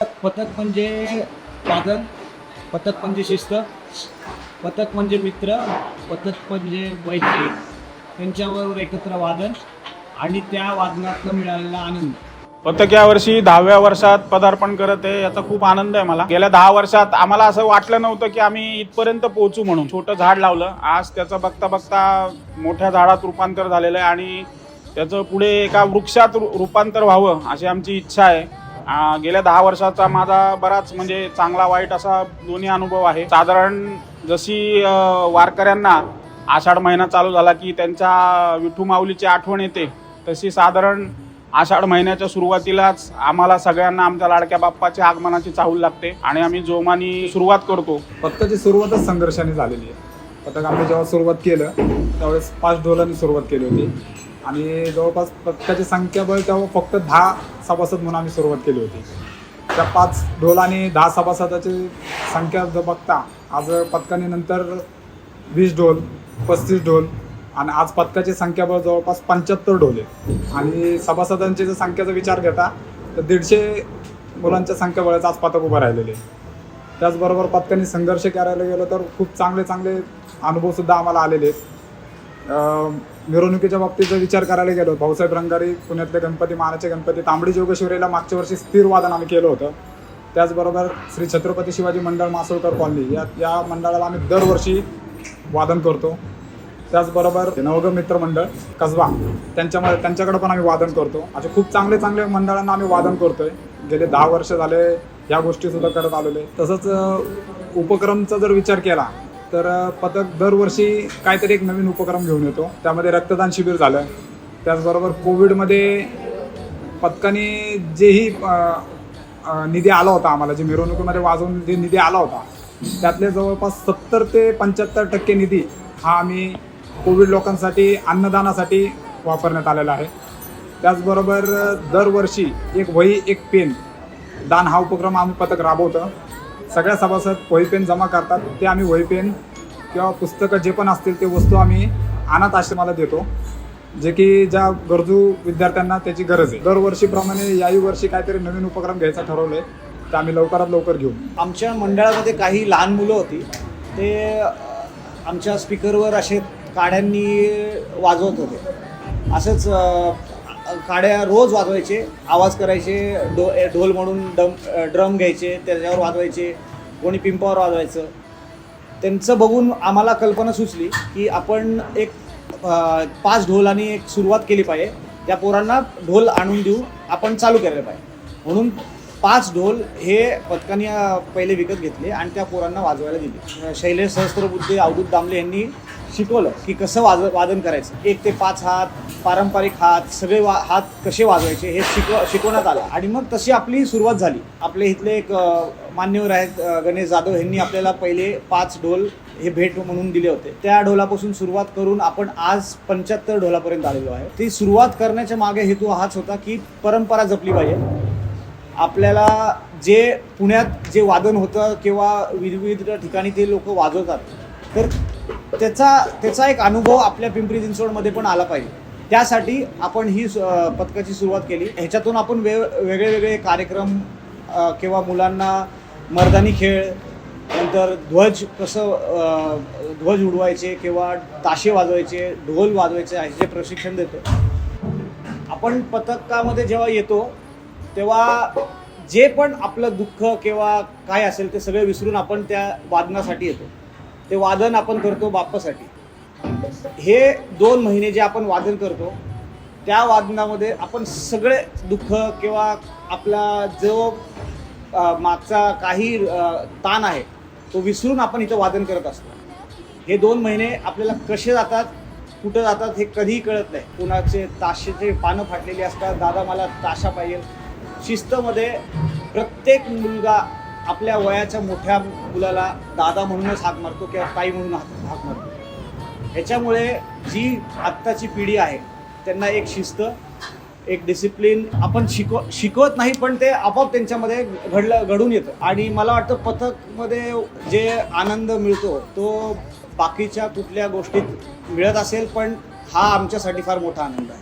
पथक म्हणजे वादन पथक म्हणजे शिस्त पथक म्हणजे मित्र पथक म्हणजे मैत्री त्यांच्याबरोबर एकत्र वादन आणि त्या वादनातनं मिळालेला आनंद. पथक या वर्षी दहाव्या वर्षात पदार्पण करत आहे याचा खूप आनंद आहे मला. गेल्या दहा वर्षात आम्हाला असं वाटलं नव्हतं की आम्ही इथपर्यंत पोहोचू म्हणून. छोटं झाड लावलं. आज त्याचं बघता बघता मोठ्या झाडात रूपांतर झालेलं आहे आणि त्याचं पुढे एका वृक्षात रूपांतर व्हावं अशी आमची इच्छा आहे. आ, गेल्या दहा वर्षाचा माझा बराच म्हणजे चांगला वाईट असा दोन्ही अनुभव आहे. साधारण जशी अ, वारकऱ्यांना आषाढ महिना चालू झाला की त्यांच्या विठू माऊलीची आठवण येते तशी साधारण आषाढ महिन्याच्या सुरुवातीलाच आम्हाला सगळ्यांना आमच्या लाडक्या बाप्पाच्या आगमनाची चाहूल लागते आणि आम्ही जोमानी सुरुवात करतो. पथकाची सुरुवातच संघर्षाने झालेली आहे. पथक आम्ही जेव्हा सुरुवात केलं त्यावेळेस पाच ढोलांनी सुरुवात केली होती. आणि जवळपास पथकाची संख्याबळ तेव्हा फक्त दहा सभासद म्हणून आम्ही सुरुवात केली होती. त्या पाच ढोल आणि दहा सभासदाची संख्या जर बघता आज पथकाने नंतर वीस ढोल पस्तीस ढोल आणि आज पथकाची संख्याबळ जवळपास पंच्याहत्तर ढोल आहे आणि सभासदांची जर संख्येचा विचार घेता तर दीडशे मुलांच्या संख्याबळाचं आज पथक उभं राहिलेले आहे. त्याचबरोबर पथकाने संघर्ष करायला गेलो तर खूप चांगले चांगले अनुभवसुद्धा आम्हाला आलेले आहेत. मिरवणुकीच्या बाबतीत जर विचार करायला गेलो भाऊसाहेब रंगारी पुण्यातले गणपती मानाचे गणपती तांबडी जोगेश्वरीला मागच्या वर्षी स्थिर वादन आम्ही केलं होतं. त्याचबरोबर श्री छत्रपती शिवाजी मंडळ मासोळकर कॉलनी या या मंडळाला आम्ही दरवर्षी वादन करतो. त्याचबरोबर नवगम मित्र मंडळ कसबा त्यांच्यामध्ये त्यांच्याकडे पण आम्ही वादन करतो. असे खूप चांगले चांगले मंडळांना आम्ही वादन करतोय. गेले दहा वर्ष झाले या गोष्टीसुद्धा करत आलेले तसंच उपक्रमचा जर विचार केला तर पथक दरवर्षी काहीतरी एक नवीन उपक्रम घेऊन येतो. त्यामध्ये रक्तदान शिबिर झालं. त्याचबरोबर कोविडमध्ये पथकाने जेही निधी आला होता आम्हाला जे मिरवणुकीमध्ये वाजवून जे निधी आला होता त्यातले जवळपास सत्तर ते पंच्याहत्तर टक्के निधी हा आम्ही कोविड लोकांसाठी अन्नदानासाठी वापरण्यात आलेला आहे. त्याचबरोबर दरवर्षी एक वही एक पेन दान हा उपक्रम आम्ही पथक राबवतो. सगळ्या सभासद वही पेन जमा करतात ते आम्ही वही पेन किंवा पुस्तकं जे पण असतील ते वस्तू आम्ही अनाथ आश्रमाला देतो. जे की ज्या गरजू विद्यार्थ्यांना त्याची गरज आहे. दरवर्षीप्रमाणे याही वर्षी काहीतरी नवीन उपक्रम घ्यायचा ठरवलं आहे ते आम्ही लवकरात लवकर घेऊ. आमच्या मंडळामध्ये काही लहान मुलं होती ते आमच्या स्पीकरवर असे काड्यांनी वाजवत होते. असंच काड्या रोज वाजवायचे आवाज करायचे डो ढोल म्हणून डम ड्रम घ्यायचे त्याच्यावर वाजवायचे कोणी पिंपावर वाजवायचं. त्यांचं बघून आम्हाला कल्पना सुचली की आपण एक पाच पाच ढोलांनी एक सुरुवात केली पाहिजे. त्या पोरांना ढोल आणून देऊ आपण चालू केलं पाहिजे. म्हणून पाच ढोल हे पथकाने पहिले विकत घेतले आणि त्या पोरांना वाजवायला दिले. शैलेश सहस्त्रबुद्धे अवधूत दामले यांनी शिकवलं की कसं वाज वादन करायचं. एक ते पाच हात पारंपरिक हात सगळे वा हात कसे वाजवायचे हे शिकव शिकवण्यात आलं. आणि मग तशी आपली सुरुवात झाली. आपले इथले एक मान्यवर आहेत गणेश जाधव यांनी आपल्याला पहिले पाच ढोल हे भेट म्हणून दिले होते. त्या ढोलापासून सुरुवात करून आपण आज पंच्याहत्तर ढोलापर्यंत आलेलो आहे. ती सुरुवात करण्याच्या मागे हेतू हाच होता की परंपरा जपली पाहिजे. आपल्याला जे पुण्यात जे वादन होतं किंवा विविध ठिकाणी ते लोक वाजवतात तर त्याचा त्याचा एक अनुभव आपल्या पिंपरी चिंचवडमध्ये पण आला पाहिजे. त्यासाठी आपण ही सु- पथकाची सुरुवात केली. ह्याच्यातून आपण वे वेगळे वेगळे कार्यक्रम किंवा मुलांना मर्दानी खेळ नंतर ध्वज कसं ध्वज उडवायचे किंवा ताशे वाजवायचे ढोल वाजवायचे ह्याचे प्रशिक्षण देतो. आपण पथकामध्ये जेव्हा येतो तेव्हा जे पण आपलं दुःख किंवा काय असेल ते सगळे विसरून आपण त्या वादनासाठी येतो. ते वादन आपण करतो बाप्पासाठी. हे दोन महिने जे आपण वादन करतो त्या वादनामध्ये आपण सगळे दुःख किंवा आपला जो मागचा काही ताण आहे तो विसरून आपण इथं वादन करत असतो. हे दोन महिने आपल्याला कसे जातात कुठं जातात हे कधीही कळत नाही. कुणाचे ताशेचे पानं फाटलेली असतात दादा मला ताशा पाहिजे. शिस्तमध्ये प्रत्येक मुलगा आपल्या वयाच्या मोठ्या मुलाला दादा म्हणूनच हाक मारतो किंवा ताई म्हणून हाक हाक मारतो. ह्याच्यामुळे जी आत्ताची पिढी आहे त्यांना एक शिस्त एक डिसिप्लिन आपण शिकव शिकवत नाही पण ते आपोआप त्यांच्यामध्ये घडलं घडून येतं. आणि मला वाटतं पथकमध्ये जे आनंद मिळतो तो बाकीच्या कुठल्या गोष्टीत मिळत असेल पण हा आमच्यासाठी फार मोठा आनंद आहे.